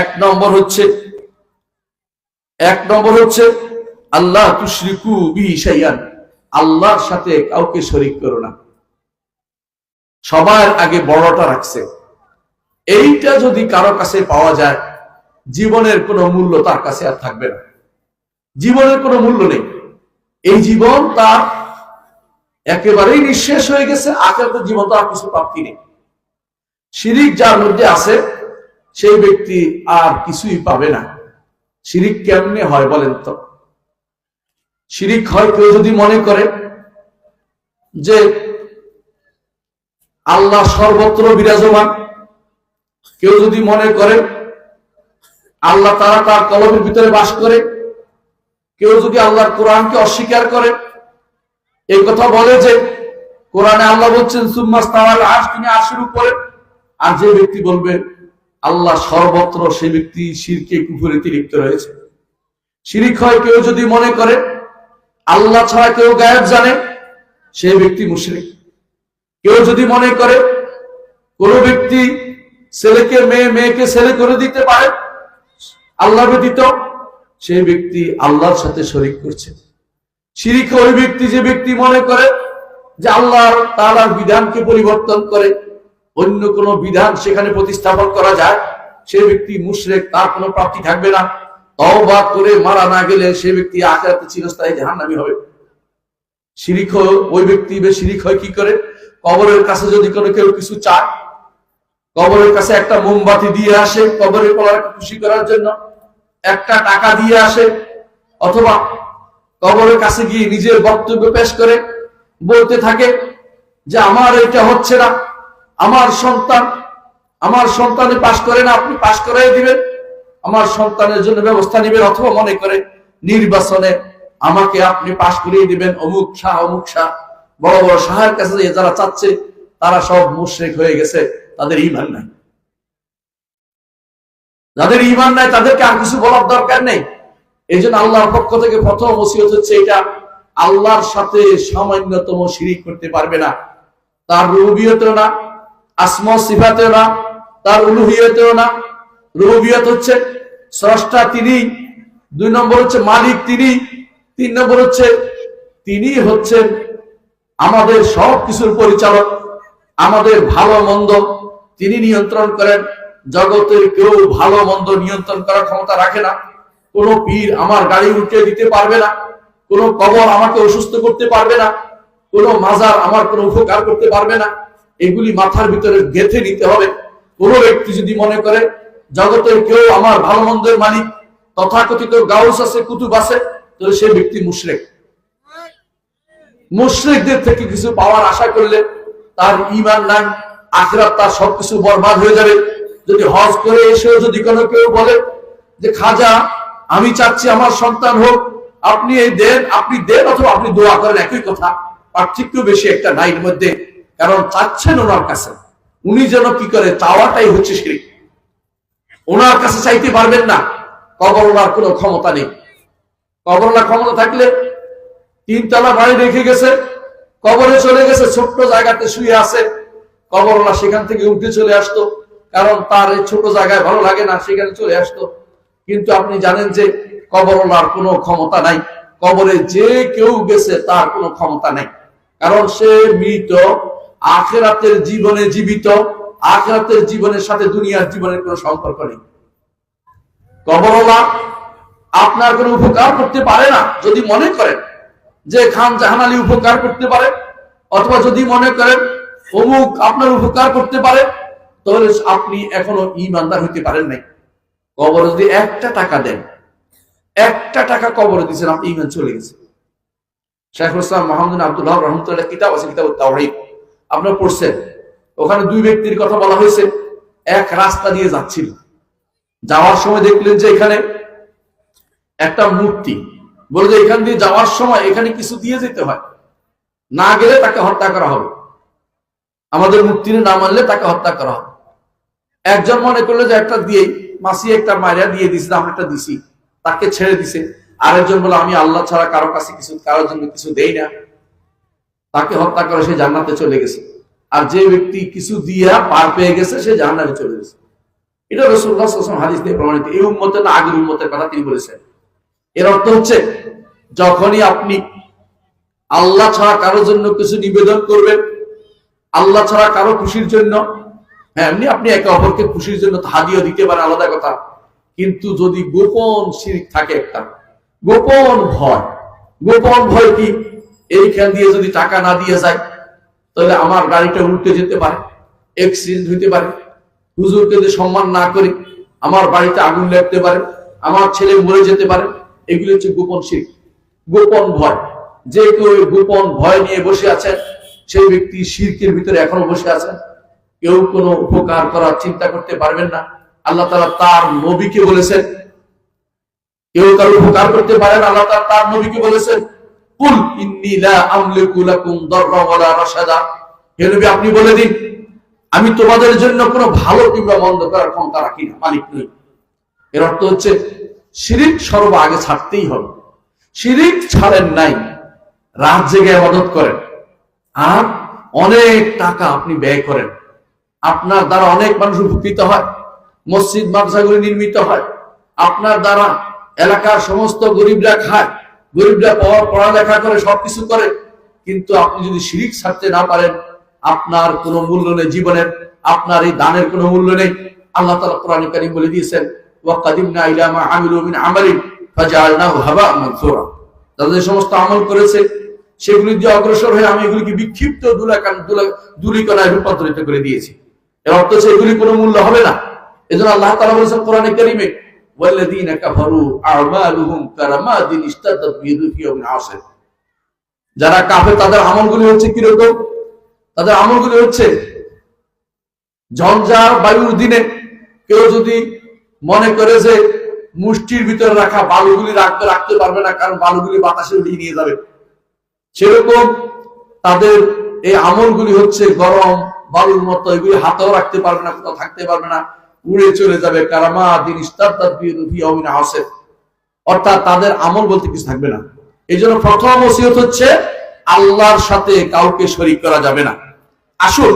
এক নম্বর হচ্ছে, এক নম্বর হচ্ছে, আল্লাহ তুশরিকু বিহি শাইয়ান আল্লাহর সাথে কাউকে শরিক করো না। সবার আগে বড়টা রাখছে। এইটা যদি কারও কাছে পাওয়া যায়, জীবনের কোনো মূল্য তার কাছে আর থাকবে না। জীবনের কোনো মূল্য নেই। এই জীবন তার একেবারেই নিঃশেষ হয়ে গেছে। আখেরাতের জীবন তো আর কিছু প্রাপ্তি নেই। শিরিক যার মধ্যে আছে সেই ব্যক্তি আর কিছুই পাবে না। শিরিক কেমনে হয় বলেন তো? শিরিক হয় কেউ যদি মনে করে যে আল্লাহ সর্বত্র বিরাজমান, কেউ যদি মনে করে আল্লাহ তারা তার কলমের ভিতরে বাস করে, কেউ যদি আল্লাহর কোরআনকে অস্বীকার করে, এই কথা বলে যে কোরআনে আল্লাহ বলছেন সুম্মাস আশ তিনি আশের উপরে। আর যে ব্যক্তি বলবে আল্লাহ সর্বত্র সে ব্যক্তি শিরকে, কুফুরিতে লিপ্ত রয়েছে। শিরিক হয় কেউ যদি মনে করে, আল্লাহ ছাড়া কেউ গায়েব জানে সেই ব্যক্তি মুশরিক। কেউ যদি মনে করে, কোন ব্যক্তি ছেলেকে, মেয়ে, মেয়েকে ছেলে করে দিতে পারে, আল্লাহ ব্যতীত সেই ব্যক্তি আল্লাহর সাথে শরিক করছে। শিরিক ওই ব্যক্তি যে ব্যক্তি মনে করে যে আল্লাহ তালার বিধানকে পরিবর্তন করে অন্য কোন বিধান সেখানে প্রতিস্থাপন করা যায়, সে ব্যক্তি মুশরেক, তার কোনো প্রাপ্তি থাকবে না। তওবা করে মারা না গেলে সে ব্যক্তি আখেরাতে চিরস্থায়ী জাহান্নামী হবে। শিরিক ওই ব্যক্তি বে শিরিক হয় কি করে? কবরের কাছে যদি কোনো কেউ কিছু চায়, কবরের কাছে একটা মোমবাতি দিয়ে আসে, কবরের কলারকে খুশি করার জন্য। একটা টাকা দিয়ে আসে, অথবা কবরের কাছে গিয়ে নিজের বক্তব্য পেশ করে, বলতে থাকে যে, আমার এটা হচ্ছে না। আমার সন্তান, আমার সন্তানে পাশ করে না, আপনি পাশ করাই দিবেন। আমার সন্তানের জন্য ব্যবস্থা নেবেন অথবা মনে করে নির্বাচনে আমাকে আপনি পাশ করিয়ে দিবেন। অমুক শাহ অমুক শাহ, বড় বড় শাহের কাছে যারা চাচ্ছে, তারা সব মুশরিক হয়ে গেছে, তাদের ইমান নাই। যাদের ইমান নাই, তাদেরকে আর কিছু বলার দরকার নেই। এই জন্য আল্লাহর পক্ষ থেকে প্রথম ওসিয়ত হচ্ছে এটা, আল্লাহর সাথে সামান্যতম শিরিক করতে পারবে না। তার রুবিয়তেও না আসমা সিফাতেও না, তার উলুহিয়তেও না। রুবিয়ত হচ্ছে স্রষ্টা তিনি, দুই নম্বর হচ্ছে মালিক তিনি, তিন নম্বর হচ্ছে তিনি হচ্ছেন আমাদের সব কিছুর পরিচালক, আমাদের ভালো মন্দ তিনি নিয়ন্ত্রণ করেন। জগতের কেউ ভালো মন্দ নিয়ন্ত্রণ করার ক্ষমতা রাখে না। কোন পীর আমার গাড়ি উঠে দিতে পারবে না, কোন কবর আমাকে অসুস্থ করতে পারবে না, কোন মাজার আমার কোনো উপকার করতে পারবে না। এগুলি মাথার ভিতরে গেথে নিতে হবে। কোন ব্যক্তি যদি মনে করে জগতের কেউ আমার ভালো মন্দের মালিক, তথাকথিত গাউস আছে, কুতুব আছে, তাহলে সে ব্যক্তি মুশরেক। মুশরিকদের থেকে কিছু পাওয়ার আশা করলে তার ইমান নাই, আখরাত তার সবকিছু বরবাদ হয়ে যাবে। যদি হজ করে এসেও যদি কোনো কেউ বলে যে, খাজা, আমি চাচ্ছি আমার সন্তান হোক, আপনি এই দেন, আপনি দেন অথবা আপনি দোয়া করেন, একই কথা। পার্থক্য বেশি একটা নাইর মধ্যে। কারণ চাচ্ছেন ওনার কাছে। উনি যেন কি করে, চাওয়াটাই হচ্ছে শিরিক ওনার কাছে চাইতে পারবেন না। কবর ওনার কোনো ক্ষমতা নেই। কবর ওনার ক্ষমতা থাকলে তিনতলা বাড়ি রেখে গেছে, কবরে চলে গেছে, ছোট্ট জায়গাতে শুয়ে আছে। কবরওয়ালা সেখান থেকে উঠে চলে আসতো, কারণ তার এই ছোট জায়গায় ভালো লাগে না, সেখানে চলে আসতো। কিন্তু আপনি জানেন যে কবরওয়ালার কোনো ক্ষমতা নাই। কবরে যে কেউ গেছে, তার কোনো ক্ষমতা নাই। কারণ সে মৃত আখেরাতের জীবনে জীবিত, আখেরাতের জীবনের সাথে দুনিয়ার জীবনের কোনো সম্পর্ক নেই। কবরওয়ালা আপনার কোনো উপকার করতে পারে না, যদি মনে করেন যে খান জাহান আলী উপকার করতে পারে, অথবা যদি মনে করেন অমুক আপনার উপকার করতে পারে, তাহলে আপনি এখনও ইমানদার হইতে পারেন নাই। কবর যদি একটা টাকা দেন, একটা টাকা কবর দিচ্ছেন আপনি ইমান চলে গেছে। শেখ ইসলাম মোহাম্মদ আব্দুল্লাহ রহমতুল্লাহ, কিতাব আছে কিতাব তাওহীদ। আপনারা পড়ছেন। ওখানে দুই ব্যক্তির কথা বলা হয়েছে, এক রাস্তা দিয়ে যাচ্ছিল। যাওয়ার সময় দেখলেন যে এখানে একটা মূর্তি। বলে যে এখান দিয়ে যাওয়ার সময় এখানে কিছু দিয়ে যেতে হয়। না গেলে তাকে হত্যা করা হবে। আমাদের মুক্তির না মানলে তাকে হত্যা করা হবে। একজন মনে করল যে একটা দিয়ে মাসি একটা মায়েরা দিয়ে দিছে আমি একটা দিছি। তাকে ছেড়ে দিছে। আরেকজন বলে, আমি আল্লাহ ছাড়া কারও কাছে কিছু কারোর জন্য কিছু দেই না। তাকে হত্যা করে সে জান্নাতে চলে গেছে। আর যে ব্যক্তি কিছু দিয়া পার পেয়ে গেছে, সে জান্নাতে চলে গেছে। এটা রসুল্লাহ হাদিস দিয়ে প্রমাণিত। এই উম্মতের না আগের উম্মতের কথা তিনি বলেছেন। এর অর্থ হচ্ছে, যখনই আপনি আল্লাহ ছাড়া কারোর জন্য কিছু নিবেদন করবেন, আল্লাহ ছাড়া কারও খুশির জন্য হ্যাঁ এমনি আপনি একে অপরকে খুশির জন্য হাদিয়া দিতে পারেন, আলাদা কথা। কিন্তু যদি গোপন শিরিক থাকে একটা, গোপন ভয় গোপন ভয় কি? এইখান দিয়ে যদি টাকা না দিয়ে যায়, তাহলে আমার গাড়িটা উল্টে যেতে পারে এক্সিডেন্ট হইতে পারে। হুজুরকে যদি সম্মান না করি, আমার বাড়িতে আগুন লাগতে পারে, আমার ছেলে মরে যেতে পারে, এগুলো হচ্ছে গোপন শিখ গোপন ভয়। যে কেউ গোপন ভয় নিয়ে বসে আছেন সেই ব্যক্তি শিরকের ভিতরে এখনও বসে আছেন কেউ কোনো উপকার করার চিন্তা করতে পারবেন না। আল্লাহ তালা তার নবীকে বলেছেন, কেউ কারও উপকার করতে পারেন আল্লাহ তার নবীকে বলেছেন কুল ইন্নী লা আমলিকু লাকুম ওয়ালা রাশাদা। হে নবী, আপনি বলে দিন, আমি তোমাদের জন্য কোনো ভালো কিংবা মন্দ করার ক্ষমতা রাখি না, মালিক নই। এর অর্থ হচ্ছে, শিরিক সর্ব আগে ছাড়তেই হবে। শিরিক ছাড়েন নাই, রাত জেগে মদত করেন। আর অনেক টাকা আপনি ব্যয় করেন। আপনার দ্বারা অনেক মানুষ উপকৃত হয়, মসজিদ, মাদ্রাসাগুলি নির্মিত হয়। আপনার দ্বারা এলাকার সমস্ত গরিবরা খায়। গরিবরা পড়া- পড়ালেখা করে, সবকিছু করে, কিন্তু আপনি যদি শিরিক ছাড়তে না পারেন, আপনার কোনো মূল্য নেই জীবনের, আপনার এই দানের কোনো মূল্য নেই। আল্লাহ তাআলা কোরআনে কারীম বলে দিয়েছেন সেগুলি অগ্রসর হয়ে আমি এগুলিকে বিক্ষিপ্ত রূপান্তরিত করে দিয়েছি। এর অর্থ এগুলি কোনো মূল্য হবে না। এজন্য আল্লাহ তাআলা বলেছেন কোরআনে কারীমে ওয়াল্লাযীনা কাফারু আ'মালুহুম কারামাদিন ইশতাদাত বিহি ফি ইয়াউমিন আসির যারা কাফের, তাদের আমলগুলি হচ্ছে কি রকম তাদের আমলগুলি হচ্ছে ঝঞ্ঝার বায়ুর দিনে কেউ যদি মনে করে যে মুষ্টির ভিতরে রাখা বালুগুলি রাখতে রাখতে পারবে না, কারণ বালুগুলি বাতাসে উড়িয়ে নিয়ে যাবে। সেরকম তাদের এই আমলগুলি হচ্ছে গরম বালুর মতো, এগুলি হাতেও রাখতে পারবে না, কোথাও থাকতে পারবে না। উড়ে চলে যাবে কারামা দিন অর্থাৎ তাদের আমল বলতে কিছু থাকবে না। এই জন্য প্রথম হচ্ছে, আল্লাহর সাথে কাউকে শরিক করা যাবে না। আসুন